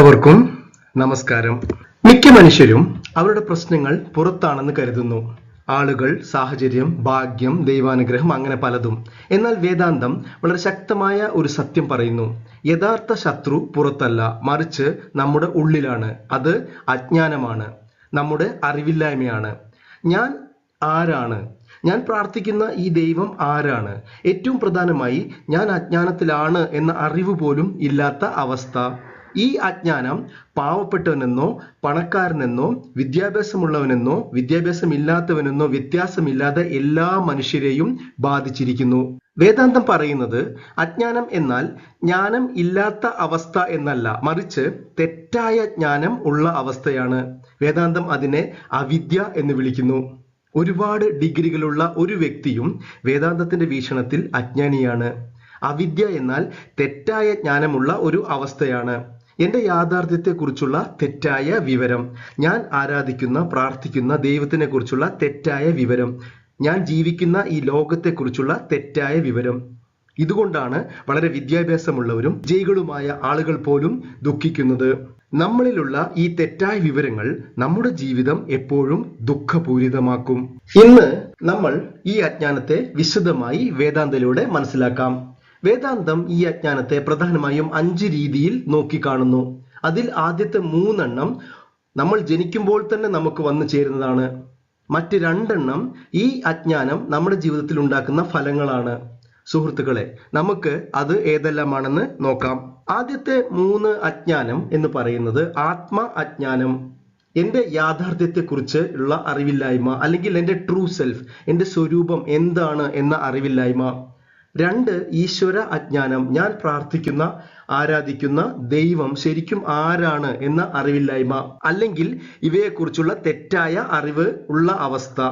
എല്ലാവർക്കും നമസ്കാരം. മിക്ക മനുഷ്യരും അവരുടെ പ്രശ്നങ്ങൾ പുറത്താണെന്ന് കരുതുന്നു. ആളുകൾ സാഹചര്യം ഭാഗ്യം ദൈവാനുഗ്രഹം അങ്ങനെ പലതും. എന്നാൽ വേദാന്തം വളരെ ശക്തമായ ഒരു സത്യം പറയുന്നു. യഥാർത്ഥ ശത്രു പുറത്തല്ല മറിച്ച് നമ്മുടെ ഉള്ളിലാണ്. അത് അജ്ഞാനമാണ്. നമ്മുടെ അറിവില്ലായ്മയാണ്. ഞാൻ ആരാണ്? ഞാൻ പ്രാർത്ഥിക്കുന്ന ഈ ദൈവം ആരാണ്? ഏറ്റവും പ്രധാനമായി ഞാൻ അജ്ഞാനത്തിലാണ് എന്ന അറിവ് പോലും ഇല്ലാത്ത അവസ്ഥ. ഈ അജ്ഞാനം പാവപ്പെട്ടവനെന്നോ പണക്കാരനെന്നോ വിദ്യാഭ്യാസമുള്ളവനെന്നോ വിദ്യാഭ്യാസമില്ലാത്തവനെന്നോ വ്യത്യാസമില്ലാതെ എല്ലാ മനുഷ്യരെയും ബാധിച്ചിരിക്കുന്നു. വേദാന്തം പറയുന്നത് അജ്ഞാനം എന്നാൽ ജ്ഞാനം ഇല്ലാത്ത അവസ്ഥ എന്നല്ല മറിച്ച് തെറ്റായ ജ്ഞാനം ഉള്ള അവസ്ഥയാണ്. വേദാന്തം അതിനെ അവിദ്യ എന്ന് വിളിക്കുന്നു. ഒരുപാട് ഡിഗ്രികളുള്ള ഒരു വ്യക്തിയും വേദാന്തത്തിന്റെ വീക്ഷണത്തിൽ അജ്ഞാനിയാണ്. അവിദ്യ എന്നാൽ തെറ്റായ ജ്ഞാനമുള്ള ഒരു അവസ്ഥയാണ്. എന്റെ യാഥാർത്ഥ്യത്തെക്കുറിച്ചുള്ള തെറ്റായ വിവരം. ഞാൻ ആരാധിക്കുന്ന പ്രാർത്ഥിക്കുന്ന ദൈവത്തിനെ കുറിച്ചുള്ള തെറ്റായ വിവരം. ഞാൻ ജീവിക്കുന്ന ഈ ലോകത്തെക്കുറിച്ചുള്ള തെറ്റായ വിവരം. ഇതുകൊണ്ടാണ് വളരെ വിദ്യാഭ്യാസമുള്ളവരും ജയികളുമായ ആളുകൾ പോലും ദുഃഖിക്കുന്നത്. നമ്മളിലുള്ള ഈ തെറ്റായ വിവരങ്ങൾ നമ്മുടെ ജീവിതം എപ്പോഴും ദുഃഖപൂരിതമാക്കും. ഇന്ന് നമ്മൾ ഈ അജ്ഞാനത്തെ വിശദമായി വേദാന്തയിലൂടെ മനസ്സിലാക്കാം. വേദാന്തം ഈ അജ്ഞാനത്തെ പ്രധാനമായും അഞ്ച് രീതിയിൽ നോക്കിക്കാണുന്നു. അതിൽ ആദ്യത്തെ മൂന്നെണ്ണം നമ്മൾ ജനിക്കുമ്പോൾ തന്നെ നമുക്ക് വന്നു ചേരുന്നതാണ്. മറ്റ് രണ്ടെണ്ണം ഈ അജ്ഞാനം നമ്മുടെ ജീവിതത്തിൽ ഉണ്ടാക്കുന്ന ഫലങ്ങളാണ്. സുഹൃത്തുക്കളെ നമുക്ക് അത് ഏതെല്ലാമാണെന്ന് നോക്കാം. ആദ്യത്തെ മൂന്ന് അജ്ഞാനം എന്ന് പറയുന്നത് ആത്മ അജ്ഞാനം. എന്റെ യാഥാർത്ഥ്യത്തെക്കുറിച്ച് ഉള്ള അറിവില്ലായ്മ അല്ലെങ്കിൽ എന്റെ ട്രൂ സെൽഫ് എന്റെ സ്വരൂപം എന്താണ് എന്ന അറിവില്ലായ്മ. രണ്ട് ഈശ്വര അജ്ഞാനം. ഞാൻ പ്രാർത്ഥിക്കുന്ന ആരാധിക്കുന്ന ദൈവം ശരിക്കും ആരാണ് എന്ന അറിവില്ലായ്മ. അല്ലെങ്കിൽ ഇവയെക്കുറിച്ചുള്ള തെറ്റായ അറിവ് ഉള്ള അവസ്ഥ.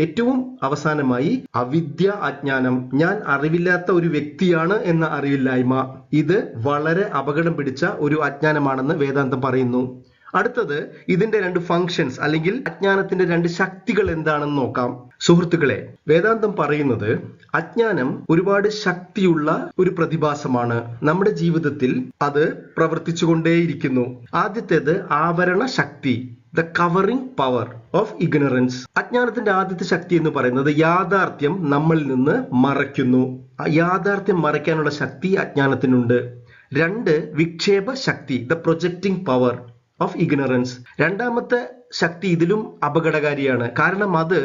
ഏറ്റവും അവസാനമായി അവിദ്യ അജ്ഞാനം. ഞാൻ അറിവില്ലാത്ത ഒരു വ്യക്തിയാണ് എന്ന അറിവില്ലായ്മ. ഇത് വളരെ അപകടം പിടിച്ച ഒരു അജ്ഞാനമാണെന്ന് വേദാന്തം പറയുന്നു. അടുത്തത് ഇതിന്റെ രണ്ട് ഫങ്ഷൻസ് അല്ലെങ്കിൽ അജ്ഞാനത്തിന്റെ രണ്ട് ശക്തികൾ എന്താണെന്ന് നോക്കാം. സുഹൃത്തുക്കളെ വേദാന്തം പറയുന്നത് അജ്ഞാനം ഒരുപാട് ശക്തിയുള്ള ഒരു പ്രതിഭാസമാണ്. നമ്മുടെ ജീവിതത്തിൽ അത് പ്രവർത്തിച്ചുകൊണ്ടേയിരിക്കുന്നു. ആദ്യത്തേത് ആവരണ ശക്തി the covering power of ignorance അജ്ഞാനത്തിന്റെ ആദ്യത്തെ ശക്തി എന്ന് പറയുന്നത് യാഥാർത്ഥ്യം നമ്മളിൽ നിന്ന് മറയ്ക്കുന്നു. യാഥാർത്ഥ്യം മറയ്ക്കാനുള്ള ശക്തി അജ്ഞാനത്തിനുണ്ട്. രണ്ട് വിക്ഷേപ ശക്തി the projecting power of ignorance രണ്ടാമത്തെ ശക്തി ഇതിലും അപകടകാരിയാണ്. കാരണം അത്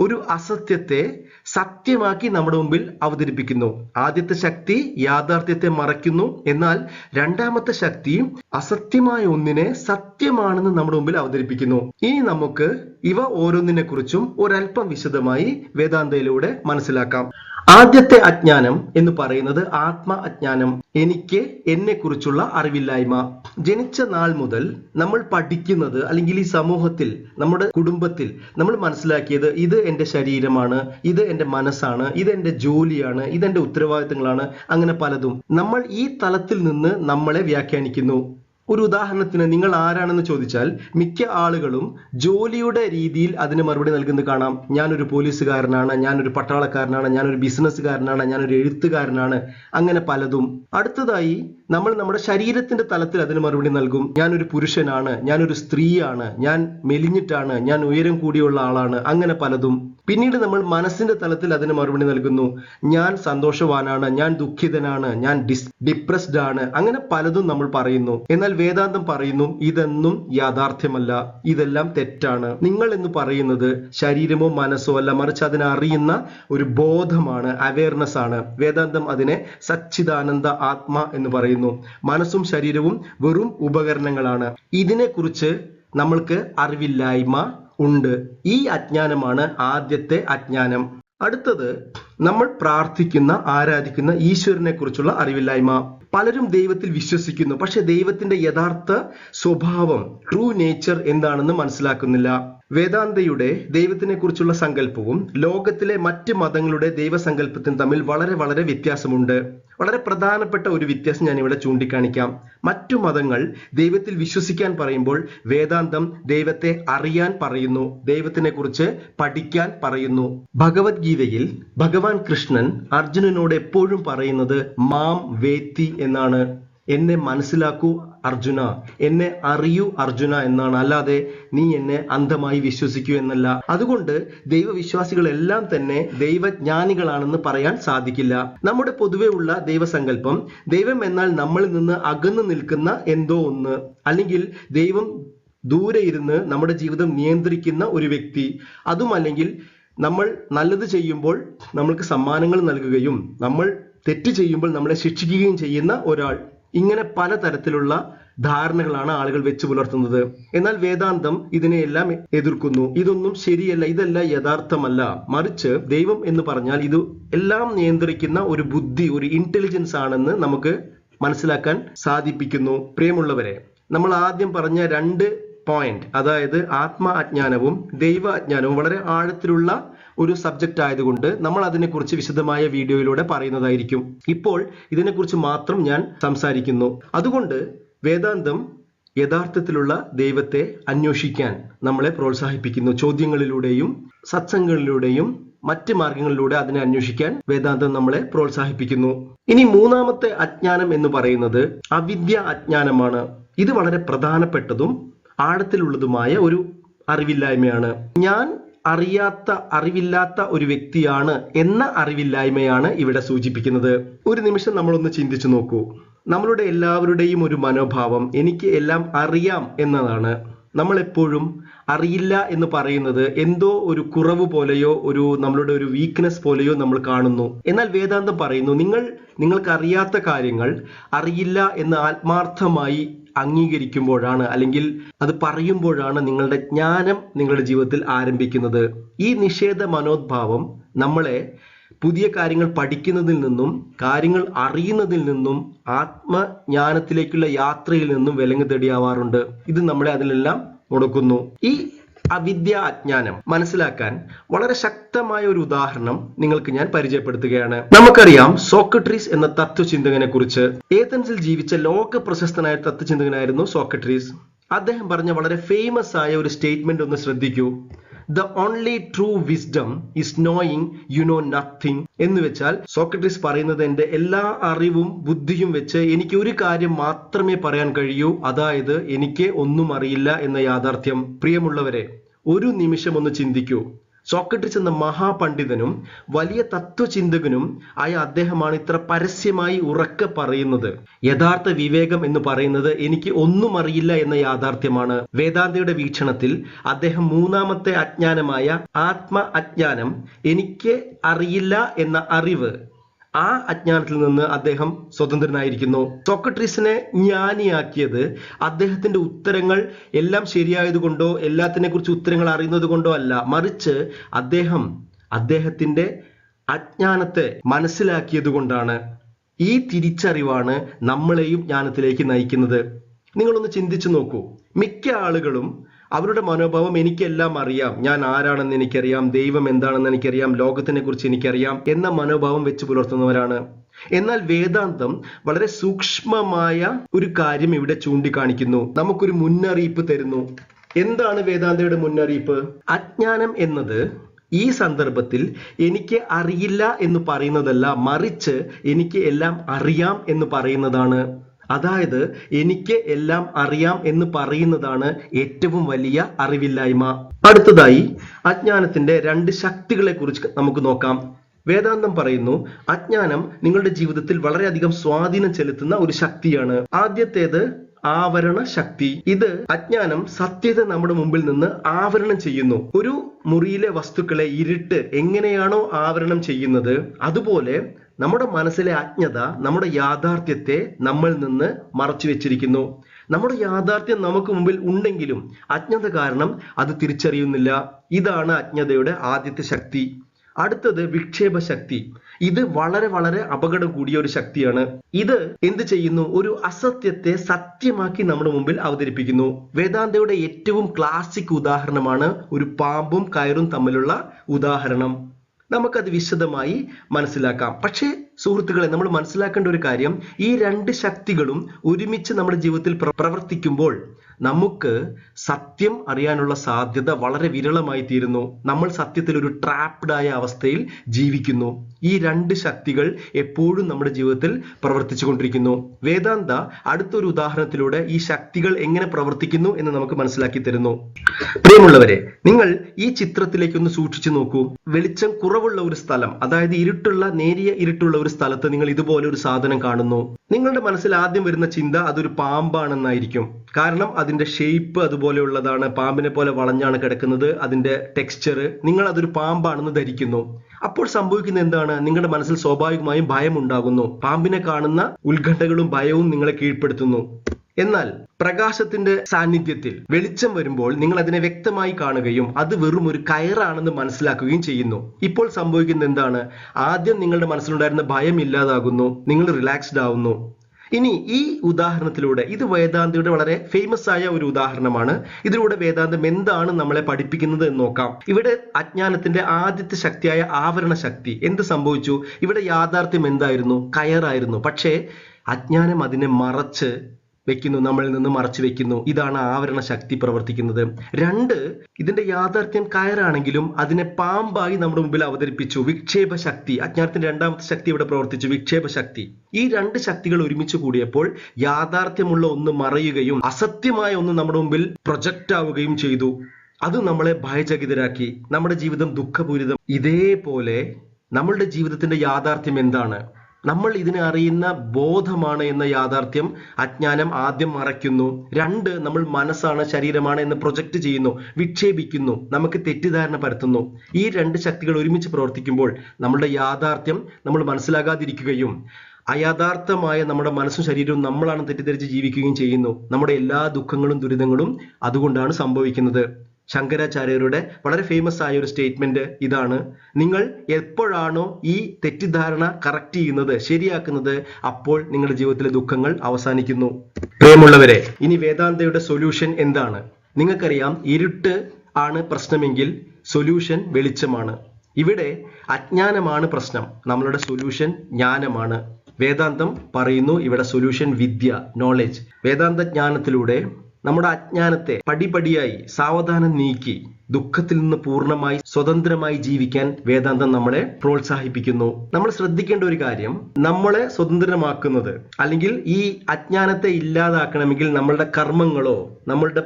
ഒരു അസത്യത്തെ സത്യമാക്കി നമ്മുടെ മുമ്പിൽ അവതരിപ്പിക്കുന്നു. ആദ്യത്തെ ശക്തി യാഥാർത്ഥ്യത്തെ മറയ്ക്കുന്നു. എന്നാൽ രണ്ടാമത്തെ ശക്തി അസത്യമായ ഒന്നിനെ സത്യമാണെന്ന് നമ്മുടെ മുമ്പിൽ അവതരിപ്പിക്കുന്നു. ഇനി നമുക്ക് ഇവ ഓരോന്നിനെ കുറിച്ചും ഒരല്പം വിശദമായി വേദാന്തയിലൂടെ മനസ്സിലാക്കാം. ആദ്യത്തെ അജ്ഞാനം എന്ന് പറയുന്നത് ആത്മ അജ്ഞാനം എനിക്ക് എന്നെ കുറിച്ചുള്ള അറിവില്ലായ്മ. ജനിച്ച നാൾ മുതൽ നമ്മൾ പഠിക്കുന്നത് അല്ലെങ്കിൽ ഈ സമൂഹത്തിൽ നമ്മുടെ കുടുംബത്തിൽ നമ്മൾ മനസ്സിലാക്കിയത് ഇത് എന്റെ ശരീരമാണ് ഇത് എന്റെ മനസ്സാണ് ഇത് എന്റെ ജോലിയാണ് ഇത് എന്റെ ഉത്തരവാദിത്തങ്ങളാണ് അങ്ങനെ പലതും. നമ്മൾ ഈ തലത്തിൽ നിന്ന് നമ്മളെ വ്യാഖ്യാനിക്കുന്നു. ഒരു ഉദാഹരണത്തിന് നിങ്ങൾ ആരാണെന്ന് ചോദിച്ചാൽ മിക്ക ആളുകളും ജോലിയുടെ രീതിയിൽ അതിന് മറുപടി നൽകുന്നത് കാണാം. ഞാനൊരു പോലീസുകാരനാണ് ഞാനൊരു പട്ടാളക്കാരനാണ് ഞാനൊരു ബിസിനസ്സുകാരനാണ് ഞാനൊരു എഴുത്തുകാരനാണ് അങ്ങനെ പലതും. അടുത്തതായി നമ്മൾ നമ്മുടെ ശരീരത്തിന്റെ തലത്തിൽ അതിന് മറുപടി നൽകും. ഞാനൊരു പുരുഷനാണ് ഞാനൊരു സ്ത്രീയാണ് ഞാൻ മെലിഞ്ഞിട്ടാണ് ഞാൻ ഉയരം കൂടിയുള്ള ആളാണ് അങ്ങനെ പലതും. പിന്നീട് നമ്മൾ മനസ്സിന്റെ തലത്തിൽ അതിന് മറുപടി നൽകുന്നു. ഞാൻ സന്തോഷവാനാണ് ഞാൻ ദുഃഖിതനാണ് ഞാൻ ഡിസ് ഡിപ്രസ്ഡ് ആണ് അങ്ങനെ പലതും നമ്മൾ പറയുന്നു. എന്നാൽ വേദാന്തം പറയുന്നു ഇതെന്നും യാഥാർത്ഥ്യമല്ല ഇതെല്ലാം തെറ്റാണ്. നിങ്ങൾ എന്ന് പറയുന്നത് ശരീരമോ മനസ്സോ അല്ല മറിച്ച് അതിനെ അറിയുന്ന ഒരു ബോധമാണ് അവയർനെസ് ആണ്. വേദാന്തം അതിനെ സച്ചിദാനന്ദ ആത്മ എന്ന് പറയുന്നു. മനസ്സും ശരീരവും വെറും ഉപകരണങ്ങളാണ്. ഇതിനെക്കുറിച്ച് നമ്മൾക്ക് അറിവില്ലായ്മ ഉണ്ട്. ഈ അജ്ഞാനമാണ് ആദ്യത്തെ അജ്ഞാനം. അടുത്തത് നമ്മൾ പ്രാർത്ഥിക്കുന്ന ആരാധിക്കുന്ന ഈശ്വരനെ കുറിച്ചുള്ള അറിവില്ലായ്മ. പലരും ദൈവത്തിൽ വിശ്വസിക്കുന്നു. പക്ഷെ ദൈവത്തിന്റെ യഥാർത്ഥ സ്വഭാവം ട്രൂ നേച്ചർ എന്താണെന്ന് മനസ്സിലാക്കുന്നില്ല. വേദാന്തയുടെ ദൈവത്തിനെ കുറിച്ചുള്ള സങ്കല്പവും ലോകത്തിലെ മറ്റ് മതങ്ങളുടെ ദൈവസങ്കല്പത്തിനും തമ്മിൽ വളരെ വളരെ വ്യത്യാസമുണ്ട്. വളരെ പ്രധാനപ്പെട്ട ഒരു വ്യത്യാസം ഞാൻ ഇവിടെ ചൂണ്ടിക്കാണിക്കാം. മറ്റു മതങ്ങൾ ദൈവത്തിൽ വിശ്വസിക്കാൻ പറയുമ്പോൾ വേദാന്തം ദൈവത്തെ അറിയാൻ പറയുന്നു ദൈവത്തിനെ കുറിച്ച് പഠിക്കാൻ പറയുന്നു. ഭഗവത്ഗീതയിൽ ഭഗവാൻ കൃഷ്ണൻ അർജുനനോട് എപ്പോഴും പറയുന്നത് മാം വേത്തി എന്നാണ്. എന്നെ മനസ്സിലാക്കൂ അർജുന. എന്നെ അറിയൂ അർജുന എന്നാണ്. അല്ലാതെ നീ എന്നെ അന്ധമായി വിശ്വസിക്കൂ എന്നല്ല. അതുകൊണ്ട് ദൈവവിശ്വാസികളെല്ലാം തന്നെ ദൈവജ്ഞാനികളാണെന്ന് പറയാൻ സാധിക്കില്ല. നമ്മുടെ പൊതുവെ ഉള്ള ദൈവസങ്കല്പം ദൈവം എന്നാൽ നമ്മളിൽ നിന്ന് അകന്നു നിൽക്കുന്ന എന്തോ ഒന്ന്. അല്ലെങ്കിൽ ദൈവം ദൂരെ ഇരുന്ന് നമ്മുടെ ജീവിതം നിയന്ത്രിക്കുന്ന ഒരു വ്യക്തി. അതും അല്ലെങ്കിൽ നമ്മൾ നല്ലത് ചെയ്യുമ്പോൾ നമ്മൾക്ക് സമ്മാനങ്ങൾ നൽകുകയും നമ്മൾ തെറ്റ് ചെയ്യുമ്പോൾ നമ്മളെ ശിക്ഷിക്കുകയും ചെയ്യുന്ന ഒരാൾ. ഇങ്ങനെ പലതരത്തിലുള്ള ധാരണകളാണ് ആളുകൾ വെച്ച് പുലർത്തുന്നത്. എന്നാൽ വേദാന്തം ഇതിനെയെല്ലാം എതിർക്കുന്നു. ഇതൊന്നും ശരിയല്ല ഇതല്ല യഥാർത്ഥമല്ല. മറിച്ച് ദൈവം എന്ന് പറഞ്ഞാൽ ഇത് എല്ലാം നിയന്ത്രിക്കുന്ന ഒരു ബുദ്ധി ഒരു ഇന്റലിജൻസ് ആണെന്ന് നമുക്ക് മനസ്സിലാക്കാൻ സാധിപ്പിക്കുന്നു. പ്രിയമുള്ളവരെ നമ്മൾ ആദ്യം പറഞ്ഞ രണ്ട് പോയിന്റ് അതായത് ആത്മ അജ്ഞാനവും ദൈവ അജ്ഞാനവും വളരെ ആഴത്തിലുള്ള ഒരു സബ്ജക്റ്റ് ആയതുകൊണ്ട് നമ്മൾ അതിനെക്കുറിച്ച് വിശദമായ വീഡിയോയിലൂടെ പറയുന്നതായിരിക്കും. ഇപ്പോൾ ഇതിനെക്കുറിച്ച് മാത്രം ഞാൻ സംസാരിക്കുന്നു. അതുകൊണ്ട് വേദാന്തം യഥാർത്ഥത്തിലുള്ള ദൈവത്തെ അന്വേഷിക്കാൻ നമ്മളെ പ്രോത്സാഹിപ്പിക്കുന്നു. ചോദ്യങ്ങളിലൂടെയും സത്സംഗങ്ങളിലൂടെയും മറ്റ് മാർഗങ്ങളിലൂടെ അതിനെ അന്വേഷിക്കാൻ വേദാന്തം നമ്മളെ പ്രോത്സാഹിപ്പിക്കുന്നു. ഇനി മൂന്നാമത്തെ അജ്ഞാനം എന്ന് പറയുന്നത് അവിദ്യ അജ്ഞാനമാണ്. ഇത് വളരെ പ്രധാനപ്പെട്ടതും ആഴത്തിലുള്ളതുമായ ഒരു അറിവില്ലായ്മയാണ്. ഞാൻ അറിയാത്ത അറിവില്ലാത്ത ഒരു വ്യക്തിയാണ് എന്ന അറിവില്ലായ്മയാണ് ഇവിടെ സൂചിപ്പിക്കുന്നത്. ഒരു നിമിഷം നമ്മളൊന്ന് ചിന്തിച്ചു നോക്കൂ. നമ്മളുടെ എല്ലാവരുടെയും ഒരു മനോഭാവം എനിക്ക് എല്ലാം അറിയാം എന്നതാണ്. നമ്മൾ എപ്പോഴും അറിയില്ല എന്ന് പറയുന്നത് എന്തോ ഒരു കുറവ് പോലെയോ ഒരു നമ്മളുടെ ഒരു വീക്ക്നെസ് പോലെയോ നമ്മൾ കാണുന്നു. എന്നാൽ വേദാന്തം പറയുന്നു നിങ്ങൾ നിങ്ങൾക്ക് അറിയാത്ത കാര്യങ്ങൾ അറിയില്ല എന്ന് ആത്മാർത്ഥമായി അംഗീകരിക്കുമ്പോഴാണ് അല്ലെങ്കിൽ അത് പറയുമ്പോഴാണ് നിങ്ങളുടെ ജ്ഞാനം നിങ്ങളുടെ ജീവിതത്തിൽ ആരംഭിക്കുന്നത്. ഈ നിഷേധ മനോദ്ഭാവം നമ്മളെ പുതിയ കാര്യങ്ങൾ പഠിക്കുന്നതിൽ നിന്നും കാര്യങ്ങൾ അറിയുന്നതിൽ നിന്നും ആത്മജ്ഞാനത്തിലേക്കുള്ള യാത്രയിൽ നിന്നും വിലങ്ങ് തേടിയാവാറുണ്ട്. ഇത് നമ്മളെ അതിലെല്ലാം മുടക്കുന്നു. ഈ അവിദ്യ അജ്ഞാനം മനസ്സിലാക്കാൻ വളരെ ശക്തമായ ഒരു ഉദാഹരണം നിങ്ങൾക്ക് ഞാൻ പരിചയപ്പെടുത്തുകയാണ്. നമുക്കറിയാം സോക്രട്ടീസ് എന്ന തത്വചിന്തകനെ കുറിച്ച് ഏതൻസിൽ ജീവിച്ച ലോക പ്രശസ്തനായ തത്വചിന്തകനായിരുന്നു സോക്രട്ടീസ്. അദ്ദേഹം പറഞ്ഞ വളരെ ഫേമസ് ആയ ഒരു സ്റ്റേറ്റ്മെന്റ് ഒന്ന് ശ്രദ്ധിക്കൂ. The only true wisdom is knowing you know nothing എന്ന് വെച്ചാൽ സോക്രട്ടീസ് പറയുന്നത് എന്റെ എല്ലാ അറിവും ബുദ്ധിയും വെച്ച് എനിക്ക് ഒരു കാര്യം മാത്രമേ പറയാൻ കഴിയൂ. അതായത് എനിക്ക് ഒന്നും അറിയില്ല എന്ന യാഥാർത്ഥ്യം. പ്രിയമുള്ളവരെ ഒരു നിമിഷം ഒന്ന് ചിന്തിക്കൂ. സോക്രട്ടീസ് എന്ന മഹാപണ്ഡിതനും വലിയ തത്വചിന്തകനും ആയ അദ്ദേഹമാണ് ഇത്ര പരസ്യമായി ഉറക്കെ പറയുന്നത്. യഥാർത്ഥ വിവേകം എന്ന് പറയുന്നത് എനിക്ക് ഒന്നും അറിയില്ല എന്ന യാഥാർത്ഥ്യമാണ്. വേദാന്തയുടെ വീക്ഷണത്തിൽ അദ്ദേഹം മൂന്നാമത്തെ അജ്ഞാനമായ ആത്മ അജ്ഞാനം എനിക്ക് അറിയില്ല എന്ന അറിവ് ആ അജ്ഞാനത്തിൽ നിന്ന് അദ്ദേഹം സ്വതന്ത്രനായിരിക്കുന്നു. സോക്രട്ടീസിനെ ജ്ഞാനിയാക്കിയത് അദ്ദേഹത്തിന്റെ ഉത്തരങ്ങൾ എല്ലാം ശരിയായതുകൊണ്ടോ എല്ലാത്തിനെ കുറിച്ച് ഉത്തരങ്ങൾ അറിയുന്നത് കൊണ്ടോ അല്ല. മറിച്ച് അദ്ദേഹം അദ്ദേഹത്തിന്റെ അജ്ഞാനത്തെ മനസ്സിലാക്കിയത് കൊണ്ടാണ് ഈ തിരിച്ചറിവാണ് നമ്മളെയും ജ്ഞാനത്തിലേക്ക് നയിക്കുന്നത്. നിങ്ങളൊന്ന് ചിന്തിച്ചു നോക്കൂ. മിക്ക ആളുകളും അവരുടെ മനോഭാവം എനിക്കെല്ലാം അറിയാം. ഞാൻ ആരാണെന്ന് എനിക്കറിയാം. ദൈവം എന്താണെന്ന് എനിക്കറിയാം. ലോകത്തിനെ കുറിച്ച് എനിക്കറിയാം എന്ന മനോഭാവം വെച്ച് പുലർത്തുന്നവരാണ്. എന്നാൽ വേദാന്തം വളരെ സൂക്ഷ്മമായ ഒരു കാര്യം ഇവിടെ ചൂണ്ടിക്കാണിക്കുന്നു. നമുക്കൊരു മുന്നറിയിപ്പ് തരുന്നു. എന്താണ് വേദാന്തയുടെ മുന്നറിയിപ്പ്? അജ്ഞാനം എന്നത് ഈ സന്ദർഭത്തിൽ എനിക്ക് അറിയില്ല എന്ന് പറയുന്നതല്ല മറിച്ച് എനിക്ക് എല്ലാം അറിയാം എന്ന് പറയുന്നതാണ്. അതായത് എനിക്ക് എല്ലാം അറിയാം എന്ന് പറയുന്നതാണ് ഏറ്റവും വലിയ അറിവില്ലായ്മ. അടുത്തതായി അജ്ഞാനത്തിന്റെ രണ്ട് ശക്തികളെ കുറിച്ച് നമുക്ക് നോക്കാം. വേദാന്തം പറയുന്നു അജ്ഞാനം നിങ്ങളുടെ ജീവിതത്തിൽ വളരെയധികം സ്വാധീനം ചെലുത്തുന്ന ഒരു ശക്തിയാണ്. ആദ്യത്തേത് ആവരണ ശക്തി. ഇത് അജ്ഞാനം സത്യത നമ്മുടെ മുമ്പിൽ നിന്ന് ആവരണം ചെയ്യുന്നു. ഒരു മുറിയിലെ വസ്തുക്കളെ ഇരുട്ട് എങ്ങനെയാണോ ആവരണം ചെയ്യുന്നത് അതുപോലെ നമ്മുടെ മനസ്സിലെ അജ്ഞത നമ്മുടെ യാഥാർത്ഥ്യത്തെ നമ്മൾ നിന്ന് മറച്ചു വെച്ചിരിക്കുന്നു. നമ്മുടെ യാഥാർത്ഥ്യം നമുക്ക് മുമ്പിൽ ഉണ്ടെങ്കിലും അജ്ഞത കാരണം അത് തിരിച്ചറിയുന്നില്ല. ഇതാണ് അജ്ഞതയുടെ ആദ്യത്തെ ശക്തി. അടുത്തത് വിക്ഷേപ ശക്തി. ഇത് വളരെ വളരെ അപകടം കൂടിയ ഒരു ശക്തിയാണ്. ഇത് എന്ത് ചെയ്യുന്നു? ഒരു അസത്യത്തെ സത്യമാക്കി നമ്മുടെ മുമ്പിൽ അവതരിപ്പിക്കുന്നു. വേദാന്തയുടെ ഏറ്റവും ക്ലാസിക് ഉദാഹരണമാണ് ഒരു പാമ്പും കയറും തമ്മിലുള്ള ഉദാഹരണം. നമുക്കത് വിശദമായി മനസ്സിലാക്കാം. പക്ഷേ സുഹൃത്തുക്കളെ നമ്മൾ മനസ്സിലാക്കേണ്ട ഒരു കാര്യം ഈ രണ്ട് ശക്തികളും ഒരുമിച്ച് നമ്മുടെ ജീവിതത്തിൽ പ്ര- പ്രവർത്തിക്കുമ്പോൾ നമുക്ക് സത്യം അറിയാനുള്ള സാധ്യത വളരെ വിരളമായി തീരുന്നു നമ്മൾ സത്യത്തിൽ ഒരു ട്രാപ്ഡ് ആയ അവസ്ഥയിൽ ജീവിക്കുന്നു. ഈ രണ്ട് ശക്തികൾ എപ്പോഴും നമ്മുടെ ജീവിതത്തിൽ പ്രവർത്തിച്ചു കൊണ്ടിരിക്കുന്നു. വേദാന്ത അടുത്തൊരു ഉദാഹരണത്തിലൂടെ ഈ ശക്തികൾ എങ്ങനെ പ്രവർത്തിക്കുന്നു എന്ന് നമുക്ക് മനസ്സിലാക്കി തരുന്നു. പ്രിയമുള്ളവരെ നിങ്ങൾ ഈ ചിത്രത്തിലേക്ക് ഒന്ന് സൂക്ഷിച്ചു നോക്കൂ. വെളിച്ചം കുറവുള്ള ഒരു സ്ഥലം അതായത് ഇരുട്ടുള്ള നേരിയ ഇരുട്ടുള്ള ഒരു സ്ഥലത്ത് നിങ്ങൾ ഇതുപോലെ ഒരു സാധനം കാണുന്നു. നിങ്ങളുടെ മനസ്സിൽ ആദ്യം വരുന്ന ചിന്ത അതൊരു പാമ്പാണെന്നായിരിക്കും. കാരണം അതിന്റെ ഷേപ്പ് അതുപോലെയുള്ളതാണ് പാമ്പിനെ പോലെ വളഞ്ഞാണ് കിടക്കുന്നത് അതിന്റെ ടെക്സ്ചർ നിങ്ങൾ അതൊരു പാമ്പാണെന്ന് ധരിക്കുന്നു. അപ്പോൾ സംഭവിക്കുന്ന എന്താണ്? നിങ്ങളുടെ മനസ്സിൽ സ്വാഭാവികമായും ഭയം ഉണ്ടാകുന്നു. പാമ്പിനെ കാണുന്ന ഉത്കണ്ഠകളും ഭയവും നിങ്ങളെ കീഴ്പ്പെടുത്തുന്നു. എന്നാൽ പ്രകാശത്തിന്റെ സാന്നിധ്യത്തിൽ വെളിച്ചം വരുമ്പോൾ നിങ്ങൾ അതിനെ വ്യക്തമായി കാണുകയും അത് വെറും ഒരു കയറാണെന്ന് മനസ്സിലാക്കുകയും ചെയ്യുന്നു. ഇപ്പോൾ സംഭവിക്കുന്നത് എന്താണ്? ആദ്യം നിങ്ങളുടെ മനസ്സിലുണ്ടായിരുന്ന ഭയം ഇല്ലാതാകുന്നു. നിങ്ങൾ റിലാക്സ്ഡ് ആവുന്നു. ഇനി ഈ ഉദാഹരണത്തിലൂടെ ഇത് വേദാന്തയുടെ വളരെ ഫേമസ് ആയ ഒരു ഉദാഹരണമാണ്. ഇതിലൂടെ വേദാന്തം എന്താണ് നമ്മളെ പഠിപ്പിക്കുന്നത് എന്ന് നോക്കാം. ഇവിടെ അജ്ഞാനത്തിന്റെ ആദ്യത്തെ ശക്തിയായ ആവരണ ശക്തി എന്ത് സംഭവിച്ചു? ഇവിടെ യാഥാർത്ഥ്യം എന്തായിരുന്നു? കയറായിരുന്നു. പക്ഷേ അജ്ഞാനം അതിനെ മറച്ച് വെക്കുന്നു നമ്മളിൽ നിന്ന് മറച്ചു വെക്കുന്നു. ഇതാണ് ആവരണ ശക്തി പ്രവർത്തിക്കുന്നത്. രണ്ട് ഇതിന്റെ യാഥാർത്ഥ്യം കയറാണെങ്കിലും അതിനെ പാമ്പായി നമ്മുടെ മുമ്പിൽ അവതരിപ്പിച്ചു. വിക്ഷേപ ശക്തി. അജ്ഞാനത്തിന്റെ രണ്ടാമത്തെ ശക്തി ഇവിടെ പ്രവർത്തിച്ചു വിക്ഷേപ ശക്തി. ഈ രണ്ട് ശക്തികൾ ഒരുമിച്ച് കൂടിയപ്പോൾ യാഥാർത്ഥ്യമുള്ള ഒന്ന് മറയുകയും അസത്യമായ ഒന്ന് നമ്മുടെ മുമ്പിൽ പ്രൊജക്റ്റ് ആവുകയും ചെയ്തു. അത് നമ്മളെ ഭയചകിതരാക്കി. നമ്മുടെ ജീവിതം ദുഃഖപൂരിതം. ഇതേപോലെ നമ്മളുടെ ജീവിതത്തിന്റെ യാഥാർത്ഥ്യം എന്താണ്? നമ്മൾ ഇതിനെ അറിയുന്ന ബോധമാണ് എന്ന യാഥാർത്ഥ്യം അജ്ഞാനം ആദ്യം മറയ്ക്കുന്നു. രണ്ട് നമ്മൾ മനസ്സാണ് ശരീരമാണ് എന്ന് പ്രൊജക്റ്റ് ചെയ്യുന്നു വിക്ഷേപിക്കുന്നു നമുക്ക് തെറ്റിദ്ധാരണ പരത്തുന്നു. ഈ രണ്ട് ശക്തികൾ ഒരുമിച്ച് പ്രവർത്തിക്കുമ്പോൾ നമ്മുടെ യാഥാർത്ഥ്യം നമ്മൾ മനസ്സിലാകാതിരിക്കുകയും അയാഥാർത്ഥമായ നമ്മുടെ മനസ്സും ശരീരവും നമ്മളാണ് തെറ്റിദ്ധരിച്ച് ജീവിക്കുകയും ചെയ്യുന്നു. നമ്മുടെ എല്ലാ ദുഃഖങ്ങളും ദുരിതങ്ങളും അതുകൊണ്ടാണ് സംഭവിക്കുന്നത്. ശങ്കരാചാര്യരുടെ വളരെ ഫേമസ് ആയ ഒരു സ്റ്റേറ്റ്മെന്റ് ഇതാണ്. നിങ്ങൾ എപ്പോഴാണോ ഈ തെറ്റിദ്ധാരണ കറക്റ്റ് ചെയ്യുന്നത് ശരിയാക്കുന്നത് അപ്പോൾ നിങ്ങളുടെ ജീവിതത്തിലെ ദുഃഖങ്ങൾ അവസാനിക്കുന്നു. പ്രിയമുള്ളവരെ ഇനി വേദാന്തയുടെ സൊല്യൂഷൻ എന്താണ്? നിങ്ങൾക്കറിയാം ഇരുട്ട് ആണ് പ്രശ്നമെങ്കിൽ സൊല്യൂഷൻ വെളിച്ചമാണ്. ഇവിടെ അജ്ഞാനമാണ് പ്രശ്നം നമ്മളുടെ സൊല്യൂഷൻ ജ്ഞാനമാണ്. വേദാന്തം പറയുന്നു ഇവിടെ സൊല്യൂഷൻ വിദ്യ നോളജ് വേദാന്ത ജ്ഞാനത്തിലൂടെ നമ്മുടെ അജ്ഞാനത്തെ പടിപടിയായി സാവധാനം നീക്കി ദുഃഖത്തിൽ നിന്ന് പൂർണമായി സ്വതന്ത്രമായി ജീവിക്കാൻ വേദാന്തം നമ്മളെ പ്രോത്സാഹിപ്പിക്കുന്നു. നമ്മൾ ശ്രദ്ധിക്കേണ്ട ഒരു കാര്യം നമ്മളെ സ്വതന്ത്രമാക്കുന്നത് അല്ലെങ്കിൽ ഈ അജ്ഞാനത്തെ ഇല്ലാതാക്കണമെങ്കിൽ നമ്മളുടെ കർമ്മങ്ങളോ നമ്മളുടെ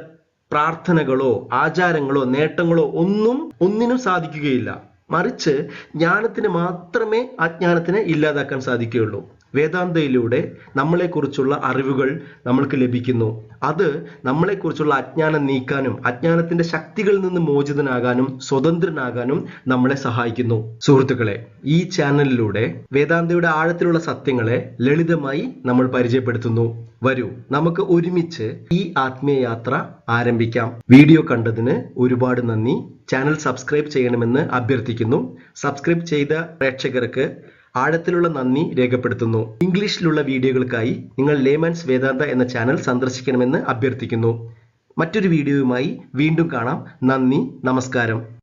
പ്രാർത്ഥനകളോ ആചാരങ്ങളോ നേട്ടങ്ങളോ ഒന്നും ഒന്നിനും സാധിക്കുകയില്ല. മറിച്ച് ജ്ഞാനത്തിന് മാത്രമേ അജ്ഞാനത്തിനെ ഇല്ലാതാക്കാൻ സാധിക്കുകയുള്ളൂ. വേദാന്തയിലൂടെ നമ്മളെക്കുറിച്ചുള്ള അറിവുകൾ നമ്മൾക്ക് ലഭിക്കുന്നു. അത് നമ്മളെക്കുറിച്ചുള്ള അജ്ഞാനം നീക്കാനും അജ്ഞാനത്തിന്റെ ശക്തികളിൽ നിന്ന് മോചിതനാകാനും സ്വതന്ത്രനാകാനും നമ്മളെ സഹായിക്കുന്നു. സുഹൃത്തുക്കളെ ഈ ചാനലിലൂടെ വേദാന്തയുടെ ആഴത്തിലുള്ള സത്യങ്ങളെ ലളിതമായി നമ്മൾ പരിചയപ്പെടുത്തുന്നു. വരൂ നമുക്ക് ഒരുമിച്ച് ഈ ആത്മീയ യാത്ര ആരംഭിക്കാം. വീഡിയോ കണ്ടതിന് ഒരുപാട് നന്ദി. ചാനൽ സബ്സ്ക്രൈബ് ചെയ്യണമെന്ന് അഭ്യർത്ഥിക്കുന്നു. സബ്സ്ക്രൈബ് ചെയ്ത പ്രേക്ഷകർക്ക് ആഴത്തിലുള്ള നന്ദി രേഖപ്പെടുത്തുന്നു. ഇംഗ്ലീഷിലുള്ള വീഡിയോകൾക്കായി നിങ്ങൾ ലേമൻസ് വേദാന്ത എന്ന ചാനൽ സന്ദർശിക്കണമെന്ന് അഭ്യർത്ഥിക്കുന്നു. മറ്റൊരു വീഡിയോയുമായി വീണ്ടും കാണാം. നന്ദി നമസ്കാരം.